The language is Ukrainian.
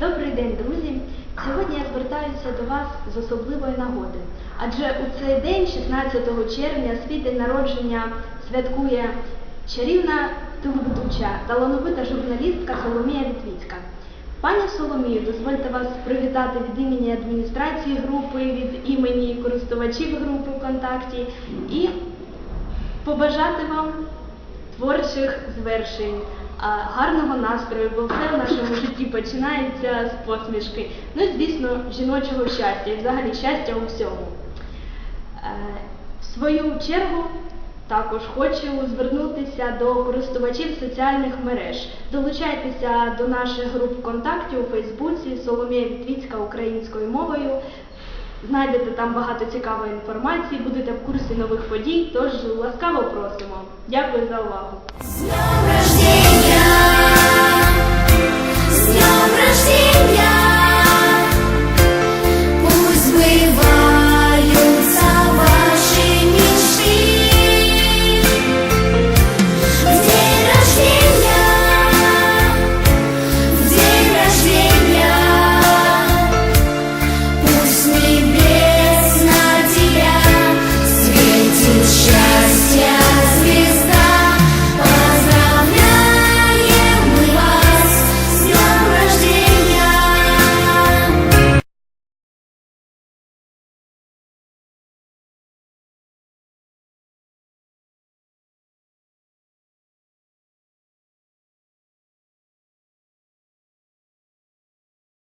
Добрий день, друзі! Сьогодні я звертаюся до вас з особливої нагоди. Адже у цей день, 16 червня, свій день народження святкує чарівна телеведуча, талановита журналістка Соломія Вітвіцька. Пані Соломію, дозвольте вас привітати від імені адміністрації групи, від імені користувачів групи ВКонтакті і побажати вам творчих звершень, гарного настрою, бо все в нашому житті починається з посмішки. Ну і, звісно, жіночого щастя і взагалі щастя у всьому. Е, В свою чергу також хочу звернутися до користувачів соціальних мереж. Долучайтеся до наших груп ВКонтакті у Фейсбуці Соломія Вітвіцька українською мовою. Знайдете там багато цікавої інформації, будете в курсі нових подій, тож ласкаво просимо. Дякую за увагу.